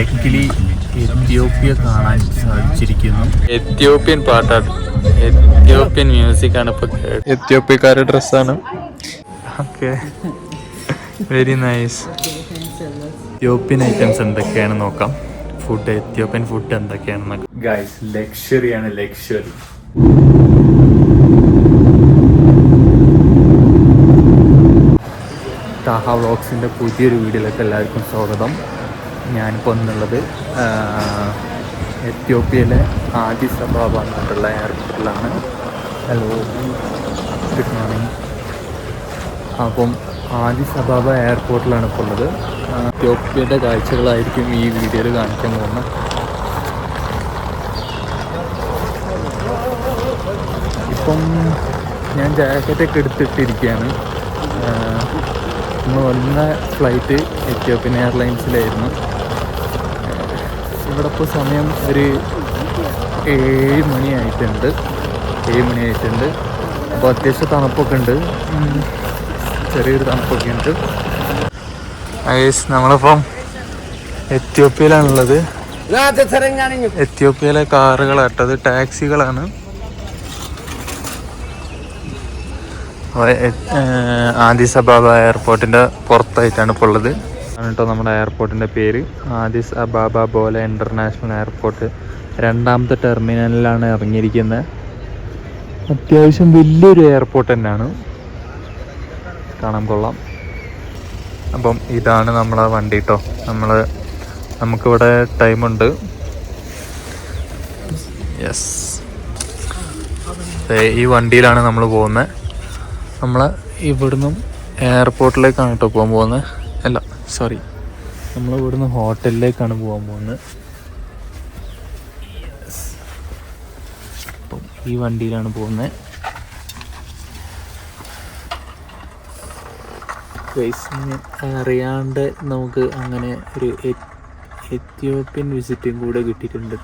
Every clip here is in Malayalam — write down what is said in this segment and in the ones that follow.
ലക്കിലി എത്യോപ്യ കാണാൻ സാധിച്ചിരിക്കുന്നു. എത്യോപ്യൻ പാട്ടാണ്. എത്യോപ്യൻ മ്യൂസിക് ആണ് ഇപ്പൊ എത്യോപ്യക്കാരുടെ ഡ്രസ്സാണ് okay. Very nice Ethiopian items എന്തൊക്കെയാണ് നോക്കാം. ഫുഡ് എത്യോപ്യൻ ഫുഡ് എന്തൊക്കെയാണെന്ന് ഗൈസ് ലക്ഷറി ആണ് ലക്ഷറി ടാഹ വ്ളോഗ്സിന്റെ പുതിയൊരു വീഡിയോയിലേക്ക് എല്ലാവർക്കും സ്വാഗതം. ഞാനിപ്പോൾ വന്നുള്ളത് ആ, എത്യോപ്യയിലെ ആദ്യ അബാബ എന്നുള്ള എയർപോർട്ടിലാണ് ഹലോ ഗുഡ് മോർണിംഗ് അപ്പം ആദ്യ അബാബ എയർപോർട്ടിലാണ് ഇപ്പോൾ ഉള്ളത്. എത്യോപ്യയുടെ കാഴ്ചകളായിരിക്കും ഈ വീഡിയോയിൽ കാണിക്കാൻ പോകുന്നത്. ഇപ്പം ഞാൻ ജാക്കറ്റൊക്കെ എടുത്തിട്ടിരിക്കുകയാണ്. നമ്മൾ വന്ന ഫ്ലൈറ്റ് എത്യോപ്യൻ എയർലൈൻസിലായിരുന്നു ഇവിടെ ഇപ്പോൾ സമയം ഒരു ഏഴ് മണിയായിട്ടുണ്ട്. ഏഴ് മണിയായിട്ടുണ്ട്. അപ്പോൾ അത്യാവശ്യം തണുപ്പൊക്കെ ഉണ്ട്. ചെറിയൊരു തണുപ്പൊക്കെ ഉണ്ട്. ഐസ് നമ്മളിപ്പം എത്യോപ്യയിലാണുള്ളത്. എത്യോപ്യയിലെ കാറുകളാട്ടത് ടാക്സികളാണ്. ആദിസബാബ എയർപോർട്ടിന്റെ പുറത്തായിട്ടാണ് ഇപ്പോൾ ഉള്ളത്. ആണ് കേട്ടോ നമ്മുടെ എയർപോർട്ടിന്റെ പേര്. Addis Ababa Bole international airport രണ്ടാമത്തെ ടെർമിനലിലാണ് ഇറങ്ങിയിരിക്കുന്നത്. അത്യാവശ്യം വലിയൊരു എയർപോർട്ട് തന്നെയാണ്. കാണാൻ കൊള്ളാം. അപ്പം ഇതാണ് നമ്മളെ വണ്ടി കേട്ടോ. നമ്മൾ നമുക്കിവിടെ ടൈമുണ്ട് യെസ് ഈ വണ്ടിയിലാണ് നമ്മൾ പോകുന്നത്. നമ്മൾ ഇവിടുന്ന് എയർപോർട്ടിലേക്കാണ് കേട്ടോ പോകാൻ പോകുന്നത്. അല്ല സോറി നമ്മൾ ഇവിടുന്ന് ഹോട്ടലിലേക്കാണ് പോകാൻ പോകുന്നത്. അപ്പം ഈ വണ്ടിയിലാണ് പോകുന്നത്. ഗൈസിന് അറിയാണ്ട് നമുക്ക് അങ്ങനെ ഒരു എത്യോപ്യൻ വിസിറ്റും കൂടെ കിട്ടിയിട്ടുണ്ട്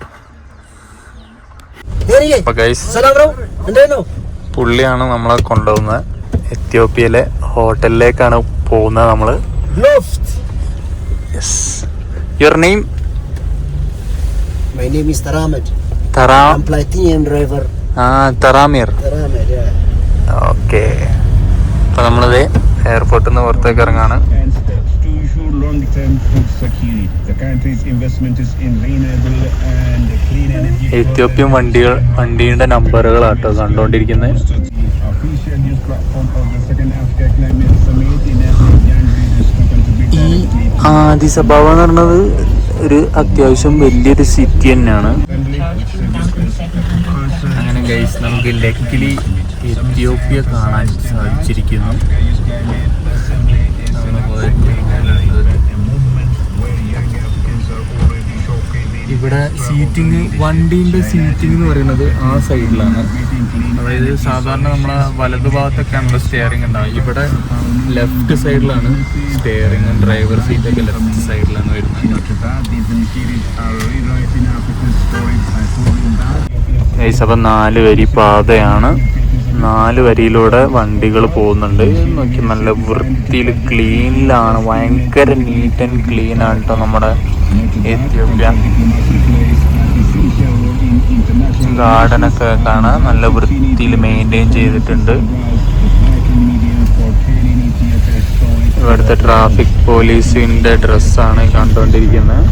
പുള്ളിയാണ് നമ്മളെ കൊണ്ടുപോകുന്നത് എത്യോപ്യയിലെ ഹോട്ടലിലേക്കാണ് പോകുന്നത് നമ്മൾ. Your name? My name is Taramed. Taram. I'm platinum driver. Ah, Taramir. Taramed, yeah. Okay അപ്പോൾ നമ്മളിത് എയർപോർട്ടിൽ നിന്ന് പുറത്തേക്ക് ഇറങ്ങാണ് and steps to ensure long-term food security. The country's investment is in renewable and clean energy. Ethiopian വണ്ടികൾ വണ്ടിയുടെ നമ്പറുകളാട്ടോ കണ്ടുകൊണ്ടിരിക്കുന്നത് ആദിസഭാവ എന്ന് പറഞ്ഞത് ഒരു അത്യാവശ്യം വലിയൊരു സിറ്റി തന്നെയാണ്. അങ്ങനെ ഗൈസ് നമുക്ക് ലക്കിലി എത്യോപ്യ കാണാൻ സാധിച്ചിരിക്കുന്നു. ഇവിടെ സീറ്റിംഗ് വണ്ടീന്റെ സീറ്റിംഗ് എന്ന് പറയുന്നത് ആ സൈഡിലാണ് അതായത് സാധാരണ നമ്മളെ വലതു ഭാഗത്തൊക്കെയാണല്ലോ സ്റ്റിയറിംഗ് ഉണ്ടാവുക ഇവിടെ ലെഫ്റ്റ് സൈഡിലാണ് സ്റ്റിയറിംഗും ഡ്രൈവർ സീറ്റൊക്കെ ലെഫ്റ്റ് സൈഡിലാണ് വരുന്നത്. അപ്പം നാല് വരി പാതയാണ്. നാല് വരിയിലൂടെ വണ്ടികൾ പോകുന്നുണ്ട്. നോക്കി നല്ല വൃത്തിയിൽ ക്ലീനിലാണ് ഭയങ്കര നീറ്റ് ആൻഡ് ക്ലീൻ ആണ് കേട്ടോ നമ്മുടെ എത്യോപ്യ ഗാർഡനൊക്കെ കാണാം. നല്ല വൃത്തിയിൽ മെയിന്റെയിൻ ചെയ്തിട്ടുണ്ട്. ഇവിടുത്തെ ട്രാഫിക് പോലീസിന്റെ ഡ്രസ്സാണ് കണ്ടുകൊണ്ടിരിക്കുന്നത്.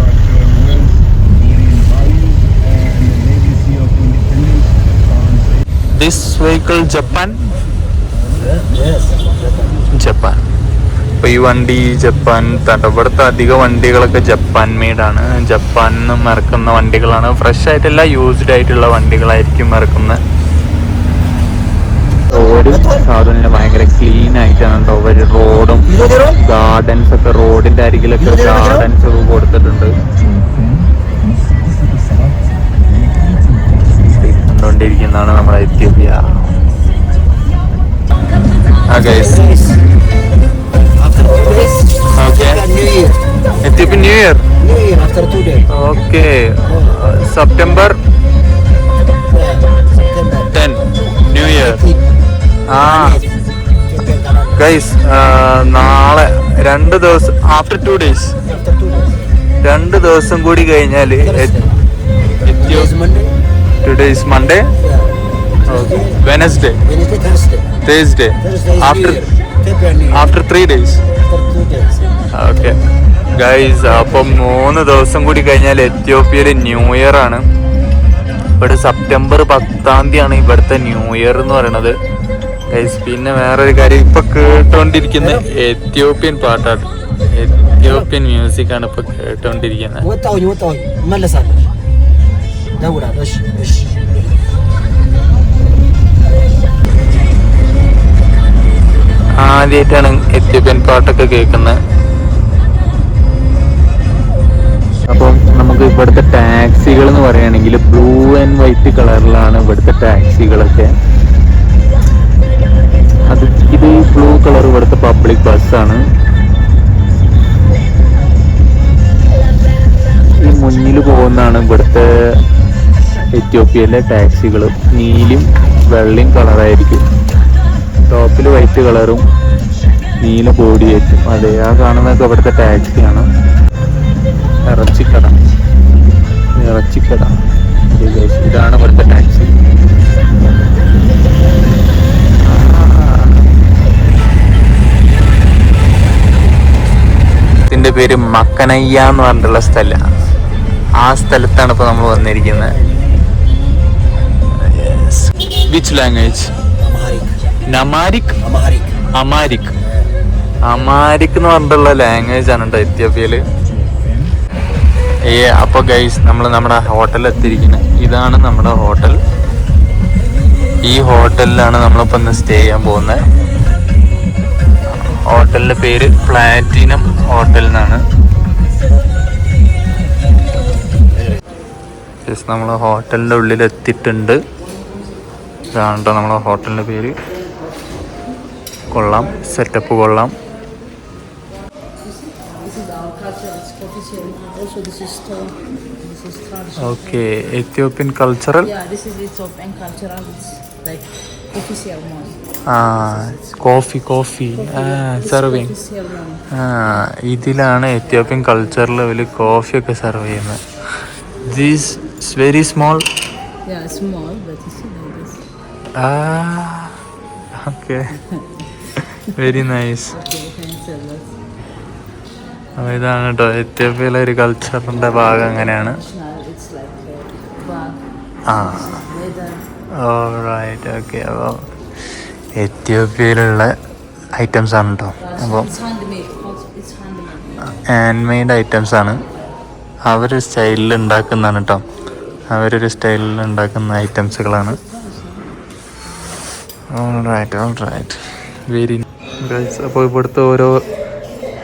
This vehicle Japan. ജപ്പാൻ അപ്പൊ ഈ വണ്ടി ജപ്പാൻ ഇവിടുത്തെ അധിക വണ്ടികളൊക്കെ ജപ്പാൻ മെയ്ഡാണ് ജപ്പാനിൽ നിന്ന് ഇറക്കുന്ന വണ്ടികളാണ്. ഫ്രഷ് ആയിട്ടല്ല യൂസ്ഡ് ആയിട്ടുള്ള വണ്ടികളായിരിക്കും ഇറക്കുന്നത്. ഒരു സാധനം ഭയങ്കര ക്ലീൻ ആയിട്ടാണ് കേട്ടോ ഒരു റോഡും? ഗാർഡൻസ് ഒക്കെ റോഡിന്റെ അരികിലൊക്കെ ഗാർഡൻസ് ഒക്കെ കൊടുത്തിട്ടുണ്ട്. കണ്ടുകൊണ്ടിരിക്കുന്നതാണ് നമ്മുടെ എത്യോപ്യ ആ guys Days, Okay. New Year. Ethiopian New Year. New Year after two days. Okay September Yeah. September. Ten New Year. Ah. Guys നാളെ രണ്ട് ദിവസം after two days After two days. രണ്ട് ദിവസം കൂടി കഴിഞ്ഞാൽ two days Monday. Wednesday Wednesday, Thursday. Thursday after after three days. Okay guys അപ്പം മൂന്ന് ദിവസം കൂടി കഴിഞ്ഞാൽ എത്യോപ്യയിൽ ന്യൂ ഇയർ ആണ്. ഇവിടെ സെപ്റ്റംബർ പത്താം തീയതിയാണ് ഇവിടുത്തെ ന്യൂ ഇയർ എന്ന് പറയുന്നത് ഗൈസ് പിന്നെ വേറൊരു കാര്യം ഇപ്പൊ കേട്ടോണ്ടിരിക്കുന്ന എത്യോപ്യൻ പാട്ടാണ്. എത്യോപ്യൻ മ്യൂസിക് ആണ് ഇപ്പൊ കേട്ടോണ്ടിരിക്കുന്നത്. ആദ്യമായിട്ടാണ് എത്യോപ്യൻ പാട്ടൊക്കെ കേൾക്കുന്നത്. അപ്പം നമുക്ക് ഇവിടുത്തെ ടാക്സികൾ എന്ന് പറയുകയാണെങ്കിൽ ബ്ലൂ ആൻഡ് വൈറ്റ് കളറിലാണ് ഇവിടുത്തെ ടാക്സികളൊക്കെ. അത് ഇത് ബ്ലൂ കളർ ഇവിടുത്തെ പബ്ലിക് ബസ്സാണ്. ഈ മുന്നിൽ പോകുന്നതാണ് ഇവിടുത്തെ എത്യോപ്യയിലെ ടാക്സികൾ. നീലും വെള്ളയും കളറായിരിക്കും. ടോപ്പിൽ വൈറ്റ് കളറും നീല ബോഡി ആയിട്ടും അതെ ആ കാണുന്നതൊക്കെ ഇവിടുത്തെ ടാക്സിയാണ്. ഇറച്ചിക്കട. ഇറച്ചിക്കട. ഇതാണ് ഇവിടുത്തെ ടാക്സി. ഇതിന്റെ പേര് മക്കനയ്യ എന്ന് പറഞ്ഞിട്ടുള്ള സ്ഥലമാണ് ആ സ്ഥലത്താണ് ഇപ്പോൾ നമ്മൾ വന്നിരിക്കുന്നത്. Which language നമാരിക്. അമാരിക്. അമാരിക് എന്ന് പറഞ്ഞിട്ടുള്ള ലാംഗ്വേജ് ആണ് കേട്ടോ എത്യോപ്യയിൽ. ഏ അപ്പൊ ഗൈസ് നമ്മൾ നമ്മുടെ ഹോട്ടലിൽ എത്തിയിരിക്കുന്നത് ഇതാണ് നമ്മുടെ ഹോട്ടൽ ഈ ഹോട്ടലിലാണ് നമ്മളിപ്പോ ഇന്ന് സ്റ്റേ ചെയ്യാൻ പോകുന്നത് ഹോട്ടലിന്റെ പേര് പ്ലാറ്റിനം ഹോട്ടൽ എന്നാണ്. ജസ്റ്റ് നമ്മൾ ഉള്ളിൽ എത്തിയിട്ടുണ്ട്. ഇതാണ് കേട്ടോ നമ്മളെ ഹോട്ടലിന്റെ പേര്. കൊള്ളാം സെറ്റപ്പ് കൊള്ളാം. Also, this is the This is traditional. Okay, Ethiopian cultural. Yeah, this is Ethiopian cultural. It's like official one. ആ കോഫി കോഫി സെർവിങ് ഇതിലാണ് എത്യോപ്യൻ കൾച്ചറിൽ അവർ കോഫിയൊക്കെ സെർവ് ചെയ്യുന്നത് these very small okay very nice lot. അപ്പോൾ ഇതാണ് കേട്ടോ എത്യോപ്യയിലെ ഒരു കൾച്ചറിന്റെ ഭാഗം അങ്ങനെയാണ് ആ. റൈറ്റ് ഓക്കെ അപ്പോൾ എത്യോപ്യയിലുള്ള ഐറ്റംസ് ആണ് കേട്ടോ അപ്പോൾ. ഹാൻഡ് മെയ്ഡ് ഐറ്റംസ് ആണ് അവരൊരു സ്റ്റൈലിൽ ഉണ്ടാക്കുന്നതാണ് കേട്ടോ അവരൊരു സ്റ്റൈലിൽ ഉണ്ടാക്കുന്ന ഐറ്റംസുകളാണ് റൈറ്റ് ഓൾ റൈറ്റ് വെരി അപ്പോൾ ഇവിടുത്തെ ഓരോ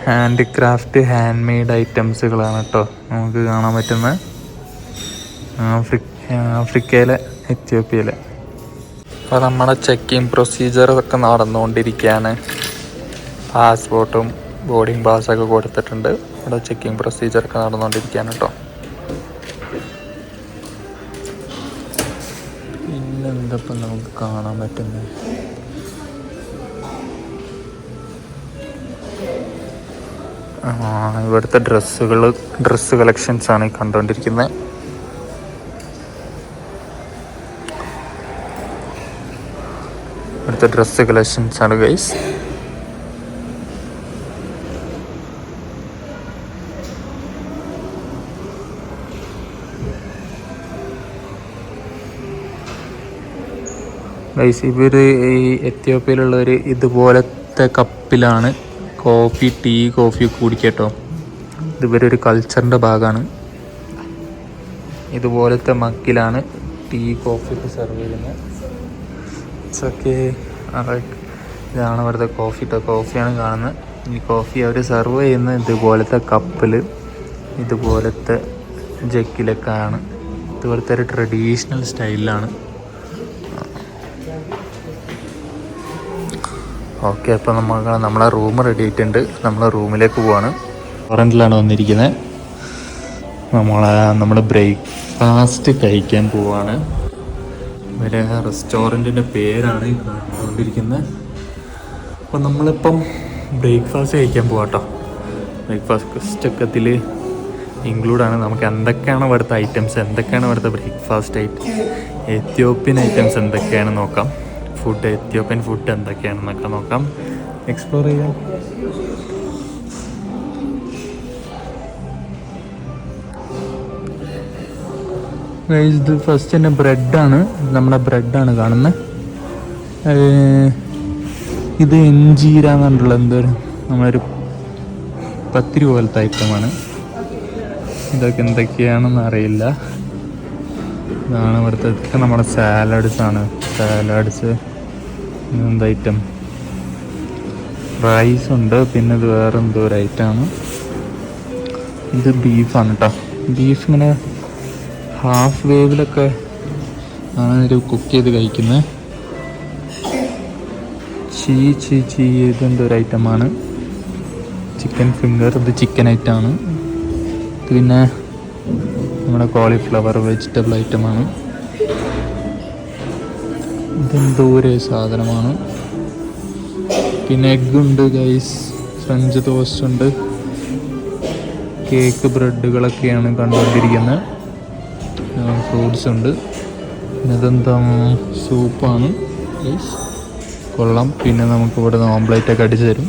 ഹാൻഡ് ക്രാഫ്റ്റ് ഹാൻഡ് മെയ്ഡ് ഐറ്റംസുകളാണ് കേട്ടോ നമുക്ക് കാണാൻ പറ്റുന്ന ആഫ്രിക്ക ആഫ്രിക്കയിലെ എത്യോപ്യയിലെ. അപ്പോൾ നമ്മുടെ ചെക്കിങ് പ്രൊസീജിയറൊക്കെ നടന്നുകൊണ്ടിരിക്കുകയാണ്. പാസ്പോർട്ടും ബോർഡിംഗ് പാസ്സൊക്കെ കൊടുത്തിട്ടുണ്ട്. ഇവിടെ ചെക്കിങ് പ്രൊസീജിയറൊക്കെ നടന്നുകൊണ്ടിരിക്കുകയാണ് കേട്ടോ പിന്നെന്താ ഇപ്പം നമുക്ക് കാണാൻ പറ്റുന്നത്? ഇവിടുത്തെ ഡ്രസ്സുകൾ ഡ്രസ്സ് കളക്ഷൻസ് ആണ് ഈ കണ്ടുകൊണ്ടിരിക്കുന്നത് ഇവിടുത്തെ ഡ്രസ്സ് കളക്ഷൻസ് ആണ് ഗൈസ് ഗൈസ് ഇവർ ഈ എത്യോപ്യയിലുള്ളവർ ഇതുപോലത്തെ കപ്പിലാണ് കോഫി ടീ കോഫി കുടിക്കട്ടോ. ഇത് ഒരു കൾച്ചറിന്റെ ഭാഗമാണ്. ഇതുപോലത്തെ മക്കിലാണ് ടീ കോഫി ഒക്കെ സെർവ് ചെയ്യുന്നത്. ഇറ്റ്സ് ഓക്കെ ഇതാണ് ഇവിടുത്തെ കോഫി കേട്ടോ കോഫിയാണ് കാണുന്നത്. ഈ കോഫി അവർ സെർവ് ചെയ്യുന്നത് ഇതുപോലത്തെ കപ്പിൽ ഇതുപോലത്തെ ജക്കിലൊക്കെ ആണ് ഇതുപോലത്തെ ഒരു ട്രഡീഷണൽ സ്റ്റൈലിലാണ് ഓക്കെ അപ്പോൾ നമ്മൾ നമ്മളെ റൂം റെഡി ആയിട്ടുണ്ട്. നമ്മൾ റൂമിലേക്ക് പോവാണ്. റെസ്റ്റോറന്റിലാണ് വന്നിരിക്കുന്നത് നമ്മളെ നമ്മൾ ബ്രേക്ക്ഫാസ്റ്റ് കഴിക്കാൻ പോവാണ്. ഇവരെ റെസ്റ്റോറന്റിന്റെ പേരാണ് കണ്ടുകൊണ്ടിരിക്കുന്നത് അപ്പോൾ നമ്മളിപ്പം ബ്രേക്ക്ഫാസ്റ്റ് കഴിക്കാൻ പോവാട്ടോ. ബ്രേക്ക്ഫാസ്റ്റ് ഒക്കെ ഇതിൽ ഇൻക്ലൂഡാണ് നമുക്ക് എന്തൊക്കെയാണ് ഇവിടുത്തെ ഐറ്റംസ് എന്തൊക്കെയാണ് ഇവിടുത്തെ ബ്രേക്ക്ഫാസ്റ്റ് ഐറ്റം എത്യോപ്യൻ ഐറ്റംസ് എന്തൊക്കെയാണ് നോക്കാം. ഫുഡ് എത്യോപ്യൻ ഫുഡ് എന്തൊക്കെയാണെന്നൊക്കെ നോക്കാം. എക്സ്പ്ലോർ ചെയ്യാം. ഇത് ഫസ്റ്റ് തന്നെ ബ്രെഡാണ് നമ്മുടെ ബ്രെഡാണ് കാണുന്നത് ഇത് എഞ്ചീര പറഞ്ഞിട്ടുള്ള എന്തൊരു നമ്മളൊരു പത്തിരി പോലത്തെ ഐറ്റമാണ് ഇതൊക്കെ എന്തൊക്കെയാണെന്ന് അറിയില്ല. ഇതാണ് ഇവിടുത്തെ ഇതൊക്കെ നമ്മുടെ സാലഡ്സ് ആണ്. സാലഡ്സ് എന്ത് ഐറ്റം റൈസ് ഉണ്ട് പിന്നെ ഇത് വേറെ എന്തോ ഒരു ഐറ്റമാണ് ഇത് ബീഫാണ് കേട്ടോ ബീഫ് ഇങ്ങനെ ഹാഫ് വേവിലൊക്കെ ആണ് ഇത് കുക്ക് ചെയ്ത് കഴിക്കുന്നത് ചീ ചീ ചീ ഇതെന്തോ ഒരു ഐറ്റമാണ് ചിക്കൻ ഫിംഗർ ഇത് ചിക്കൻ ഐറ്റമാണ് പിന്നെ നമ്മുടെ കോളിഫ്ലവർ വെജിറ്റബിൾ ഐറ്റമാണ് ഇതെന്തോ ഒരു സാധനമാണ്. പിന്നെ എഗ് ഉണ്ട് ഗൈസ് ഫ്രഞ്ച് ടോസ്റ്റ് ഉണ്ട്. കേക്ക് ബ്രെഡുകളൊക്കെയാണ് കണ്ടുകൊണ്ടിരിക്കുന്നത്. ഫ്രൂട്ട്സ് ഉണ്ട്. ഇതെന്താ സൂപ്പാണ് ഗൈസ് കൊള്ളാം. പിന്നെ നമുക്ക് ഇവിടെ നിന്ന് ഓംപ്ലേറ്റ് ഒക്കെ അടിച്ചു തരും.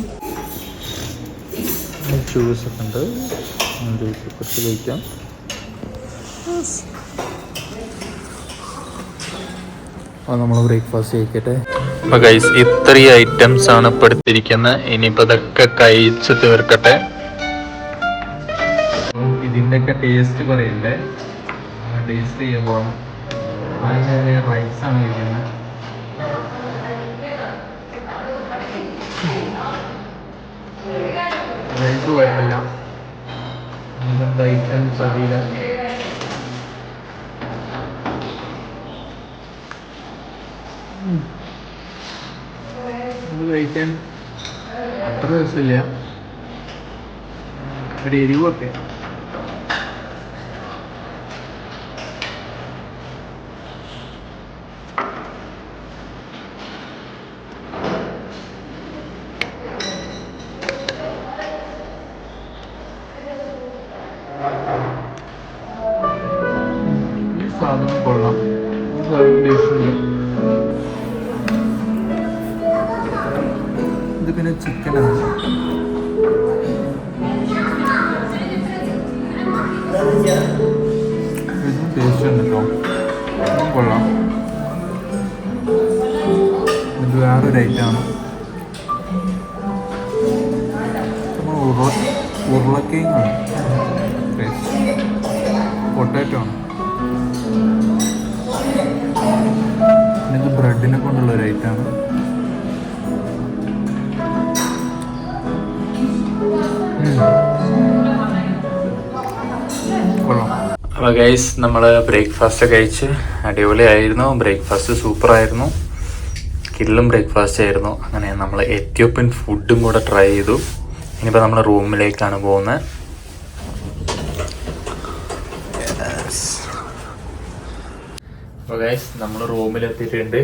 ജ്യൂസൊക്കെ ഉണ്ട്. ജ്യൂസ് കുറച്ച് കഴിക്കാം. അപ്പോൾ നമ്മൾ ബ്രേക്ക്ഫാസ്റ്റ് കഴിക്കട്ടെ. അപ്പോൾ ഗൈസ് ഇത്രയും ഐറ്റംസ് ആണ് ഇപ്പോൾ എടുത്തിരിക്കുന്നത്. ഇനിയിപ്പോൾ ഇതൊക്കെ കഴിച്ച് തീർക്കട്ടെ. ഇതിന്റെയൊക്കെ ടേസ്റ്റ് പറയണ്ടേ ടേസ്റ്റ് ചെയ്യുമ്പോൾ റൈസാണ് കഴിക്കുന്നത്. റൈസ് കുഴപ്പമില്ല. ഇതെന്താ ഐറ്റംസ് അറിയില്ല. കഴിക്കാൻ അത്ര രസമില്ല. എരിവൊക്കെ. ഇത് പിന്നെ ചിക്കനാണ്. ഇതും ടേസ്റ്റ് ഉണ്ട് കേട്ടോ ഇതും കൊള്ളാം. ഇത് വേറൊരു ഐറ്റമാണ് ഉരുള ഉരുളക്കേങ്ങാണ് പൊട്ടാറ്റോ ആണ്. ബ്രെഡിനെ കൊണ്ടുള്ള ഒരു ഐറ്റമാണ് അപ്പോൾ ഗൈസ് നമ്മൾ ബ്രേക്ക്ഫാസ്റ്റ് കഴിച്ച് അടിപൊളിയായിരുന്നു. ബ്രേക്ക്ഫാസ്റ്റ് സൂപ്പറായിരുന്നു. കില്ലും ബ്രേക്ക്ഫാസ്റ്റ് ആയിരുന്നു. അങ്ങനെ നമ്മൾ എത്യോപ്യൻ ഫുഡും കൂടെ ട്രൈ ചെയ്തു. ഇനിയിപ്പോൾ നമ്മൾ റൂമിലേക്കാണ് പോകുന്നത്. അപ്പോൾ ഗൈസ് നമ്മൾ റൂമിലെത്തിയിട്ടുണ്ട്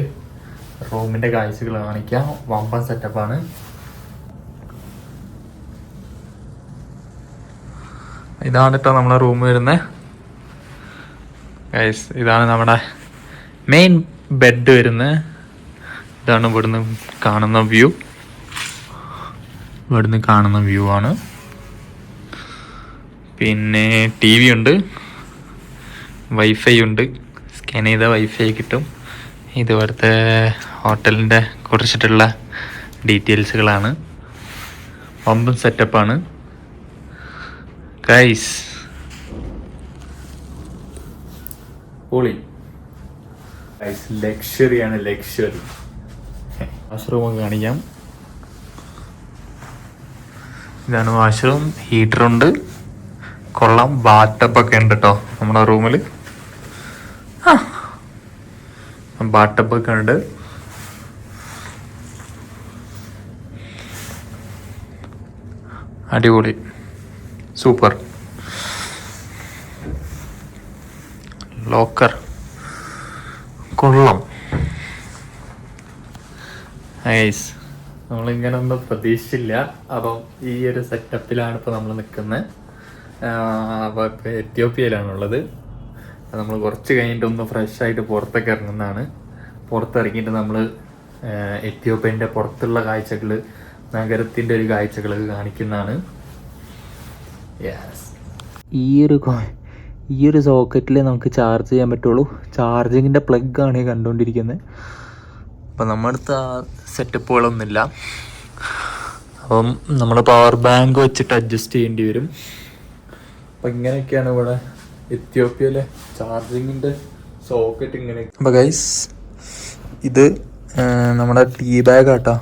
റൂമിന്റെ കാഴ്ചകൾ കാണിക്കാം. വമ്പൻ സെറ്റപ്പാണ് ഇതാണ് കേട്ടോ നമ്മുടെ റൂം വരുന്നത് ഗൈസ് ഇതാണ് നമ്മുടെ മെയിൻ ബെഡ് വരുന്നത് ഇതാണ് ഇവിടുന്ന് കാണുന്ന വ്യൂ ഇവിടുന്ന് കാണുന്ന വ്യൂ ആണ്. പിന്നെ ടി വി ഉണ്ട്. വൈഫൈ ഉണ്ട്. സ്കാൻ ചെയ്ത വൈഫൈ കിട്ടും. ഇത് ഇവിടുത്തെ ഹോട്ടലിന്റെ കുറിച്ചിട്ടുള്ള ഡീറ്റെയിൽസുകളാണ് പമ്പും സെറ്റപ്പാണ് ഗൈസ് പൊളി ഗൈസ് ലക്ഷറിയാണ് ലക്ഷറി വാഷ്റൂം കാണിക്കാം. ഇതാണ് വാഷ്റൂം ഹീറ്ററുണ്ട് കൊള്ളാം. ബാറ്റപ്പൊക്കെ ഉണ്ട് കേട്ടോ നമ്മുടെ റൂമിൽ ബാട്ടപ്പൊക്കെ ഉണ്ട്. അടിപൊളി. സൂപ്പർ. ലോക്കർ. കൊള്ളം. ഐസ് നമ്മളിങ്ങനെ ഒന്നും പ്രതീക്ഷിച്ചില്ല. അപ്പം ഈ ഒരു സെറ്റപ്പിലാണ് ഇപ്പോൾ നമ്മൾ നിൽക്കുന്നത് അപ്പോൾ ഇപ്പോൾ എത്യോപ്യയിലാണുള്ളത്. നമ്മൾ കുറച്ച് കഴിഞ്ഞിട്ട് ഒന്ന് ഫ്രഷ് ആയിട്ട് പുറത്തൊക്കെ ഇറങ്ങുന്നതാണ്. പുറത്തിറങ്ങിയിട്ട് നമ്മൾ എത്യോപ്യന്റെ പുറത്തുള്ള കാഴ്ചകൾ നഗരത്തിന്റെ ഒരു കാഴ്ചകൾ കാണിക്കുന്നതാണ്. ഈ ഒരു ഈ ഒരു സോക്കറ്റിൽ നമുക്ക് ചാർജ് ചെയ്യാൻ പറ്റുള്ളൂ. ചാർജിങ്ങിന്റെ പ്ലഗ് ആണ് ഈ കണ്ടുകൊണ്ടിരിക്കുന്നത് അപ്പം നമ്മുടെ ആ സെറ്റപ്പുകളൊന്നുമില്ല അപ്പം നമ്മൾ പവർ ബാങ്ക് വെച്ചിട്ട് അഡ്ജസ്റ്റ് ചെയ്യേണ്ടി വരും. അപ്പം ഇങ്ങനെയൊക്കെയാണ് ഇവിടെ എത്യോപ്യയിലെ ചാർജിങ്ങിന്റെ സോക്കറ്റ് ഇങ്ങനെ അപ്പം ഗൈസ് ഇത് നമ്മുടെ ടീ ബാഗ് ആട്ടോ.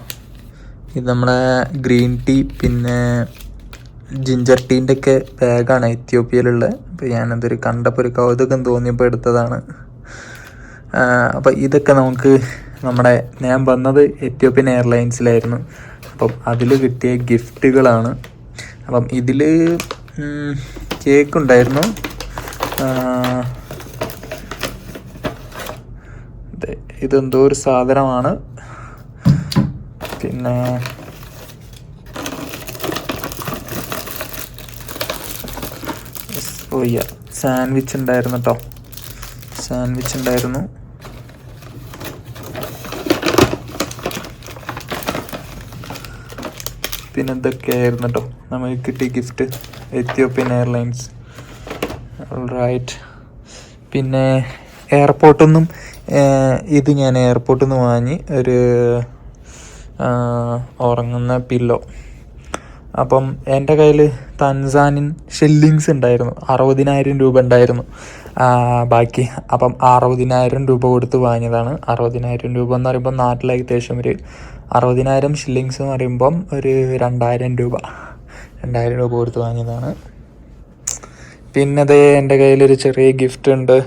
ഇത് നമ്മുടെ ഗ്രീൻ ടീ പിന്നെ ജിഞ്ചർ ടീന്റെ ഒക്കെ ബാഗാണ് എത്യോപ്യയിലുള്ള. അപ്പോൾ ഞാനതൊരു കണ്ടപ്പോൾ ഒരു കൗതുകം തോന്നിയപ്പോൾ എടുത്തതാണ്. അപ്പോൾ ഇതൊക്കെ നമുക്ക് നമ്മുടെ ഞാൻ വന്നത് എത്യോപ്യൻ എയർലൈൻസിലായിരുന്നു. അപ്പം അതിൽ കിട്ടിയ ഗിഫ്റ്റുകളാണ്. അപ്പം ഇതിൽ കേക്ക് ഉണ്ടായിരുന്നു. ഇതെന്തോ ഒരു സാധനമാണ്. പിന്നെ ഓയ്യ സാൻഡ്വിച്ച് ഉണ്ടായിരുന്നു കേട്ടോ സാൻഡ്വിച്ച് ഉണ്ടായിരുന്നു. പിന്നെ ഇതൊക്കെയായിരുന്നു കേട്ടോ നമുക്ക് കിട്ടിയ ഗിഫ്റ്റ് എത്യോപ്യൻ എയർലൈൻസ് റൈറ്റ് പിന്നെ എയർപോർട്ടിൽ നിന്നും ഇത് ഞാൻ എയർപോർട്ടിൽ നിന്ന് വാങ്ങി ഒരു ഉറങ്ങുന്ന പില്ലോ അപ്പം എന്റെ കയ്യിൽ തൻസാനിൻ ഷെല്ലിങ്സ് ഉണ്ടായിരുന്നു. അറുപതിനായിരം രൂപ ഉണ്ടായിരുന്നു. ബാക്കി. അപ്പം അറുപതിനായിരം രൂപ കൊടുത്ത് വാങ്ങിയതാണ്. അറുപതിനായിരം രൂപ എന്ന് പറയുമ്പോൾ നാട്ടിൽ ഏകദേശം ഒരു അറുപതിനായിരം ഷില്ലിങ്സ് എന്ന് പറയുമ്പം ഒരു രണ്ടായിരം രൂപ. രണ്ടായിരം രൂപ കൊടുത്ത് വാങ്ങിയതാണ്. പിന്നെ ദേ എന്റെ കയ്യിലൊരു ചെറിയ ഗിഫ്റ്റ് ഉണ്ട്.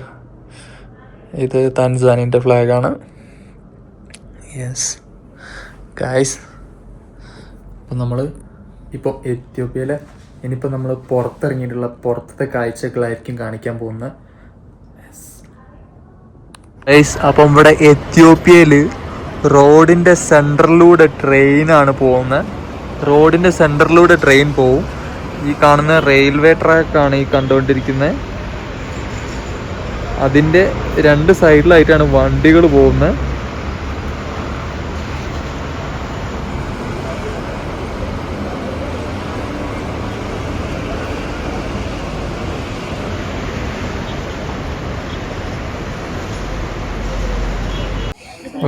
ഇത് തൻസാനിന്റെ ഫ്ലാഗാണ് യെസ് ഗായ്സ് അപ്പം നമ്മൾ ഇപ്പോൾ എത്യോപ്യയിലെ ഇനിയിപ്പോൾ നമ്മൾ പുറത്തിറങ്ങിയിട്ടുള്ള പുറത്തത്തെ കാഴ്ചകളായിരിക്കും കാണിക്കാൻ പോകുന്നത് അപ്പം ഇവിടെ എത്യോപ്യയിൽ റോഡിന്റെ സെന്ററിലൂടെ ട്രെയിനാണ് പോകുന്നത് റോഡിന്റെ സെന്ററിലൂടെ ട്രെയിൻ പോവും. ഈ കാണുന്ന റെയിൽവേ ട്രാക്കാണ് ഈ കണ്ടുകൊണ്ടിരിക്കുന്നത് അതിന്റെ രണ്ട് സൈഡിലായിട്ടാണ് വണ്ടികൾ പോകുന്നത്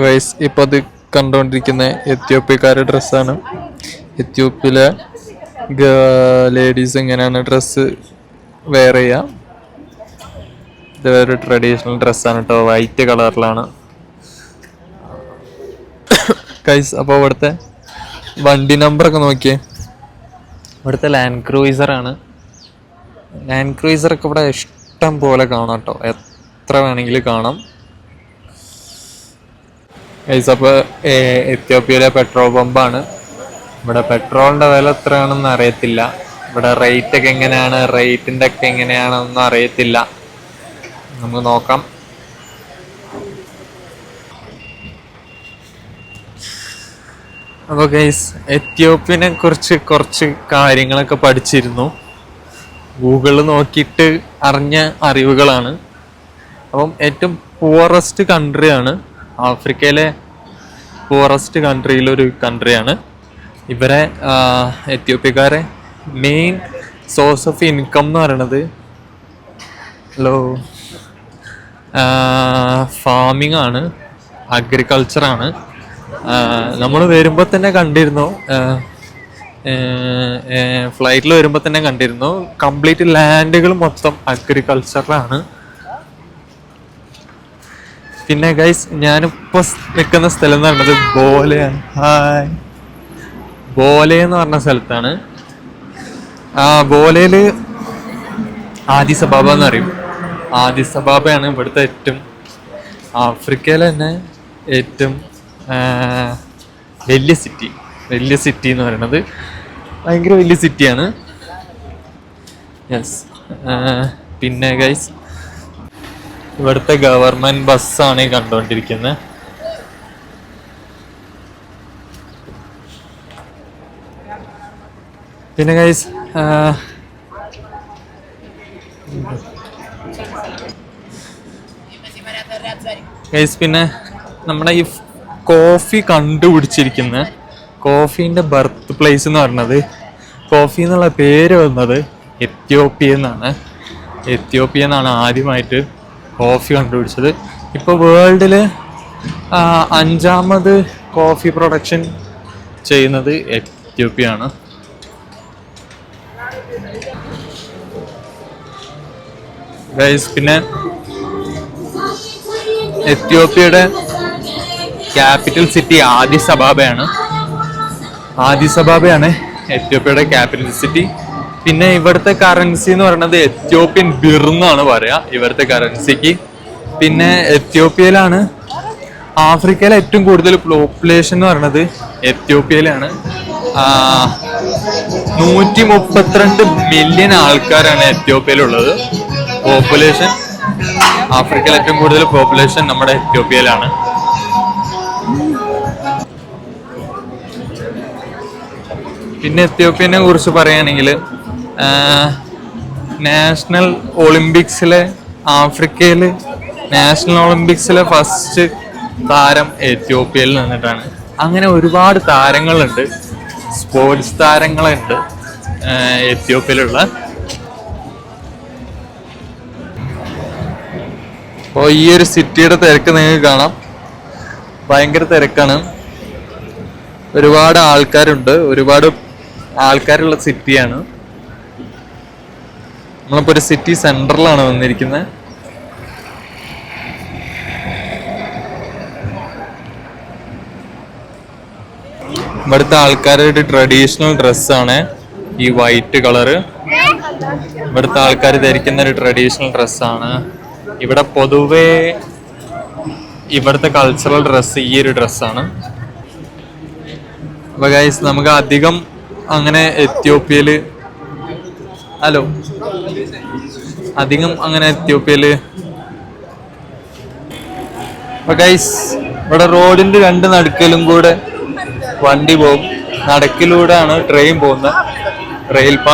ഗൈസ് ഇപ്പോൾ അത് കണ്ടുകൊണ്ടിരിക്കുന്ന എത്യോപ്യക്കാരുടെ ഡ്രസ്സാണ്. എത്യോപ്യയിലെ ലേഡീസ് എങ്ങനെയാണ് ഡ്രസ്സ് വെയർ ചെയ്യുക ഇത് ഒരു ട്രഡീഷണൽ ഡ്രസ്സാണ് കേട്ടോ വൈറ്റ് കളറിലാണ് ഗൈസ് അപ്പോൾ ഇവിടുത്തെ വണ്ടി നമ്പറൊക്കെ നോക്കിയേ. ഇവിടുത്തെ ലാൻഡ് ക്രൂയിസറാണ് ലാൻഡ് ക്രൂയിസറൊക്കെ ഇവിടെ ഇഷ്ടം പോലെ കാണാം കേട്ടോ എത്ര വേണമെങ്കിലും കാണാം. അപ്പോൾ എത്യോപ്യയിലെ പെട്രോൾ പമ്പാണ്. ഇവിടെ പെട്രോളിന്റെ വില എത്രയാണെന്ന് അറിയത്തില്ല. ഇവിടെ റേറ്റ് ഒക്കെ എങ്ങനെയാണ് റേറ്റിന്റെ ഒക്കെ എങ്ങനെയാണെന്ന് അറിയത്തില്ല. നമുക്ക് നോക്കാം. അപ്പോൾ ഗൈസ് എത്യോപ്യനെ കുറിച്ച് കുറച്ച് കാര്യങ്ങളൊക്കെ പഠിച്ചിരുന്നു. ഗൂഗിളിൽ നോക്കിയിട്ട് അറിഞ്ഞ അറിവുകളാണ്. അപ്പം ഏറ്റവും പുവറസ്റ്റ് കൺട്രിയാണ് ആഫ്രിക്കയിലെ പുവറസ്റ്റ് കൺട്രിയിലൊരു കൺട്രിയാണ് ഇവരെ എത്യോപ്യക്കാരെ മെയിൻ സോഴ്സ് ഓഫ് ഇൻകം എന്ന് പറയണത് ഹലോ ഫാമിംഗ് ആണ് അഗ്രികൾച്ചറാണ് നമ്മൾ വരുമ്പോൾ തന്നെ കണ്ടിരുന്നു ഫ്ലൈറ്റിൽ വരുമ്പോൾ തന്നെ കണ്ടിരുന്നു. കംപ്ലീറ്റ് ലാൻഡുകൾ മൊത്തം അഗ്രികൾച്ചറിലാണ് പിന്നെ ഗൈസ് ഞാനിപ്പോ നിൽക്കുന്ന സ്ഥലം എന്ന് പറയുന്നത് ബോലയാണ്. ഹായ് ബോലെ എന്ന് പറഞ്ഞ സ്ഥലത്താണ്. ആ ബോലയിൽ ആദി സബാബ എന്ന് പറയും. ആദി സബാബയാണ് ഇവിടുത്തെ ഏറ്റവും ആഫ്രിക്കയിലെ തന്നെ ഏറ്റവും വലിയ സിറ്റി വലിയ സിറ്റി എന്ന് പറയുന്നത് ഭയങ്കര വലിയ സിറ്റിയാണ് യെസ് പിന്നെ ഗൈസ് ഇവിടുത്തെ ഗവൺമെന്റ് ബസ്സാണ് ഈ കണ്ടുകൊണ്ടിരിക്കുന്നത് പിന്നെ ഗൈസ് ഗൈസ് പിന്നെ നമ്മുടെ ഈ കോഫി കണ്ടുപിടിച്ചിരിക്കുന്ന. കോഫീന്റെ ബർത്ത് പ്ലേസ് എന്ന് പറയുന്നത് കോഫി എന്നുള്ള പേര് വന്നത് എത്യോപ്യ എന്നാണ്. എത്യോപ്യ എന്നാണ് ആദ്യമായിട്ട് കോഫി കണ്ടുപിടിച്ചത്. ഇപ്പോൾ വേൾഡിൽ അഞ്ചാമത് കോഫി പ്രൊഡക്ഷൻ ചെയ്യുന്നത് എത്യോപ്യയാണ് ഗൈസ് പിന്നെ എത്യോപ്യയുടെ ക്യാപിറ്റൽ സിറ്റി ആദിസബാബയാണ്. ആദിസബാബയാണ് എത്യോപ്യയുടെ ക്യാപിറ്റൽ സിറ്റി പിന്നെ ഇവിടുത്തെ കറൻസി എന്ന് പറയുന്നത് എത്യോപ്യൻ ബിർന്നാണ് പറയാ ഇവിടുത്തെ കറൻസിക്ക് പിന്നെ എത്യോപ്യയിലാണ് ആഫ്രിക്കയിലെ ഏറ്റവും കൂടുതൽ പോപ്പുലേഷൻ എന്ന് പറയുന്നത് എത്യോപ്യയിലാണ് നൂറ്റി മുപ്പത്തിരണ്ട് മില്യൺ ആൾക്കാരാണ് എത്യോപ്യയിലുള്ളത് പോപ്പുലേഷൻ ആഫ്രിക്കയിലെ ഏറ്റവും കൂടുതൽ പോപ്പുലേഷൻ നമ്മുടെ എത്യോപ്യയിലാണ് പിന്നെ എത്യോപ്യനെ കുറിച്ച് പറയുകയാണെങ്കിൽ നാഷണൽ ഒളിമ്പിക്സിലെ ആഫ്രിക്കയിൽ നാഷണൽ ഒളിമ്പിക്സിലെ ഫസ്റ്റ് താരം എത്യോപ്യയിൽ നിന്നിട്ടാണ്. അങ്ങനെ ഒരുപാട് താരങ്ങളുണ്ട്. സ്പോർട്സ് താരങ്ങളുണ്ട് എത്യോപ്യയിലുള്ള. അപ്പോൾ ഈ ഒരു സിറ്റിയുടെ തിരക്ക് നിങ്ങൾക്ക് കാണാം. ഭയങ്കര തിരക്കാണ്. ഒരുപാട് ആൾക്കാരുണ്ട്. ഒരുപാട് ആൾക്കാരുള്ള സിറ്റിയാണ് നമ്മളിപ്പോ ഒരു സിറ്റി സെന്ററിലാണ് വന്നിരിക്കുന്നത്. ഇവിടുത്തെ ആൾക്കാരുടെ ട്രഡീഷണൽ ഡ്രസ്സാണ് ഈ വൈറ്റ് കളറ് ഇവിടുത്തെ ആൾക്കാർ ധരിക്കുന്ന ഒരു ട്രഡീഷണൽ ഡ്രസ്സാണ് ഇവിടെ പൊതുവേ ഇവിടുത്തെ കൾച്ചറൽ ഡ്രസ്സ് ഈ ഒരു ഡ്രസ്സാണ് അപ്പൊ ഗൈസ് നമുക്ക് അധികം അങ്ങനെ എത്യോപ്യയിൽ ഹലോ. അധികം അങ്ങനെ എത്യോപ്യയിൽ അപ്പൊ ഗൈസ് ഇവിടെ റോഡിന്റെ രണ്ട് നടുക്കലും കൂടെ വണ്ടി പോകും. നടക്കിലൂടെയാണ് ട്രെയിൻ പോകുന്നത്. റെയിൽ